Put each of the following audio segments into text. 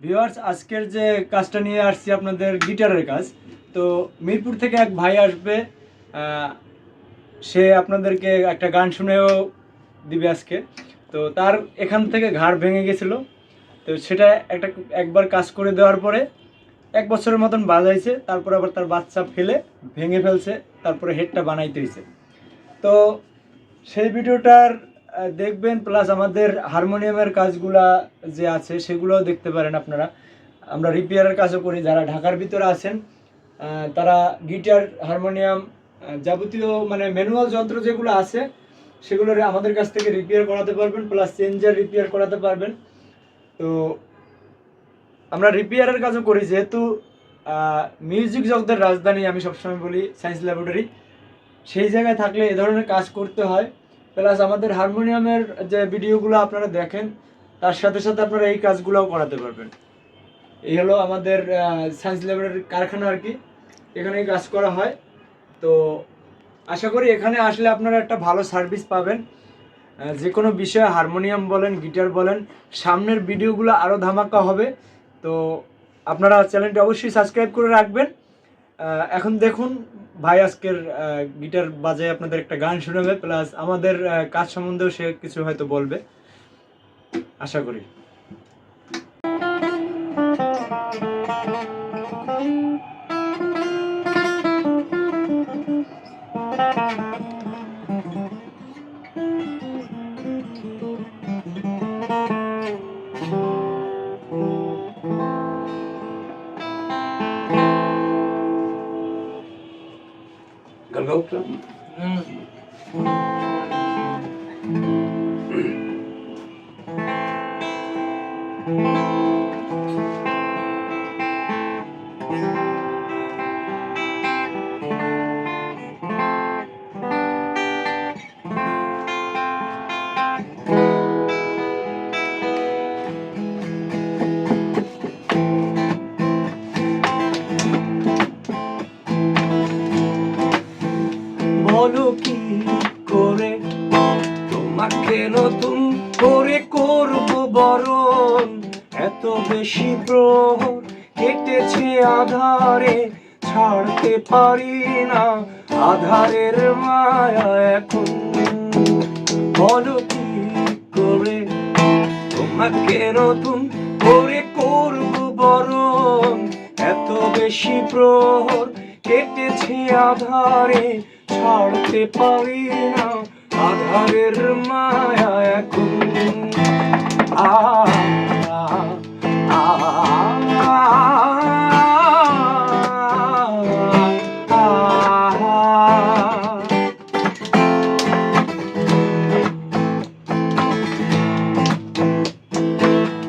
Viewers আজকের যে কাজটা নিয়ে আসছি আপনাদের গিটারের কাজ, তো মিরপুর থেকে এক ভাই আসবে সে আপনাদেরকে একটা গান শুনেও দিবে আজকে। তো তার এখান থেকে ঘাড় ভেঙে গেছিল। তো সেটা একটা একবার কাজ করে দেওয়ার পরে এক বছরের মতন বাজাইছে, তারপর আবার তার বাচ্চা ফেলে ভেঙে ফেলছে, তারপরে হেডটা বানাইতে হয়েছে তো সেই ভিডিওটার দেখবেন প্লাস আমাদের হারমোনিয়ামের কাজগুলা যে আছে, সেগুলোও দেখতে পারেন আপনারা। আমরা রিপেয়ারের কাজও করি, যারা ঢাকার ভিতরে আছেন তারা গিটার হারমোনিয়াম যাবতীয় মানে ম্যানুয়াল যন্ত্র যেগুলো আছে, সেগুলো আমাদের কাছ থেকে রিপেয়ার করাতে পারবেন প্লাস চেঞ্জার রিপেয়ার করাতে পারবেন। তো আমরা রিপেয়ারের কাজও করি, যেহেতু মিউজিক জগতের রাজধানী, আমি সবসময় বলি সায়েন্স ল্যাবরেটরি সেই জায়গায় থাকলে এ ধরনের কাজ করতে হয়। প্লাস আমাদের হারমোনিয়ামের যে ভিডিওগুলো আপনারা দেখেন, তার সাথে সাথে আপনারা এই কাজগুলোও করাতে পারবেন। এই হলো আমাদের সায়েন্স ল্যাবরেটরির কারখানা আর কি। এখানে কাজ করা হয়। তো আশা করি এখানে আসলে আপনারা একটা ভালো সার্ভিস পাবেন। যে কোনো বিষয়ে হারমোনিয়াম বলেন গিটার বলেন, সামনের ভিডিওগুলো আরও ধামাকা হবে। তো আপনারা চ্যানেলটি অবশ্যই সাবস্ক্রাইব করে রাখবেন। এখন দেখুন, ভাই আজকের গিটার বাজায় আপনাদের একটা গান শোনাবে, প্লাস আমাদের কাজ সম্বন্ধেও সে কিছু হয়তো বলবে। আশা করি। গান গাও নতুন করে করব বরণ। এত বেশি প্রহর কেটেছে আধারে, ছাড়তে পারি না আধারের মায়া এখন। বলো কি করে? তোমাকে নতুন করে করব বরণ। এত বেশি প্রহর কেটেছে আধারে, ছাড়তে পারি না আধারের মায়া এখন।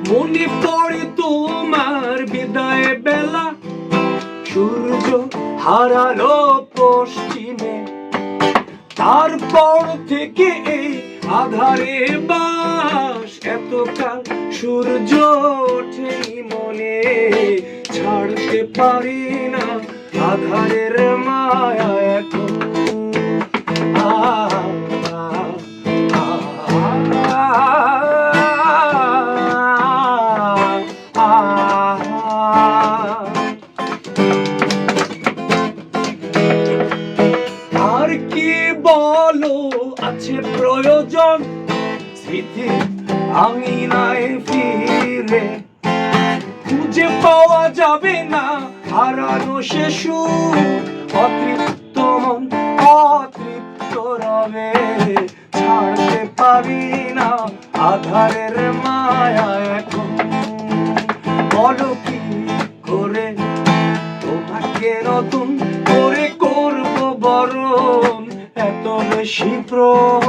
মনে পড়ে তোমার বিদায় বেলা সূর্য হারালো পশ্চিমে তারপর থেকে এই আধারে বাস, এতকাল সূর্য ওঠেই মনে। ছাড়তে পারি না, আধারের মায়া এখন স্মৃতি আমি নাই ফিরে। খুঁজে পাওয়া যাবে না, হারানো শিশু অতৃপ্ত মন, অতৃপ্ত রবে। ছাড়তে পারি না, আধারের মায়া এখন। বলো কি করে? তোমাকে নতুন করে করব বরণ। এত বেশি প্রহর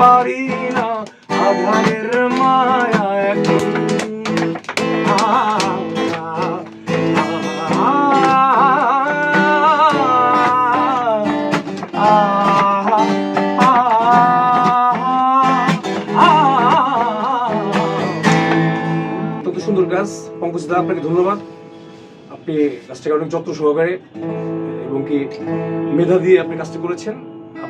পারি না আধারের মায়া এখন। সুন্দর কাজ পঙ্কজ দা, আপনাকে ধন্যবাদ। আপনি কাজটাকে অনেক যত্ন সহকারে, এবং কি মেধা দিয়ে আপনি কাজটা করেছেন।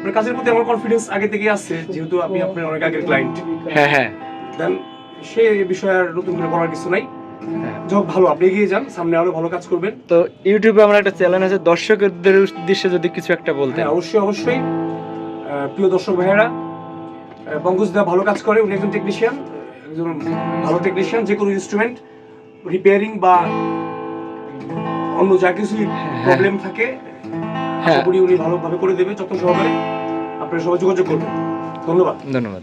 আপনার কাজের প্রতি আমার কনফিডেন্স আগে থেকে আছে যেহেতু আমি আপনার অনেক আগের ক্লায়েন্ট হ্যাঁ হ্যাঁ। দেন সে বিষয়ে আর নতুন করে বলার কিছু নাই। হ্যাঁ। যাই হোক, ভালো আপনি এগিয়ে যান সামনে আরও ভালো কাজ করবেন। তো ইউটিউবে আমার একটা চ্যানেল আছে দর্শকদের উদ্দেশ্যে যদি কিছু একটা বলতেন। হ্যাঁ অবশ্যই অবশ্যই। আহ, প্রিয় দর্শক ভাইয়েরা পঙ্কজ দা ভালো কাজ করে উনি একজন টেকনিশিয়ান একজন ভালো টেকনিশিয়ান যে কোনো ইনস্ট্রুমেন্ট রিপেয়ারিং বা অন্য যা কিছুই প্রবলেম থাকে আশা হ্যাঁ। করি উনি ভালোভাবে করে দেবে যত সহকারে আপনারা সবাই যোগাযোগ করবেন। ধন্যবাদ। ধন্যবাদ।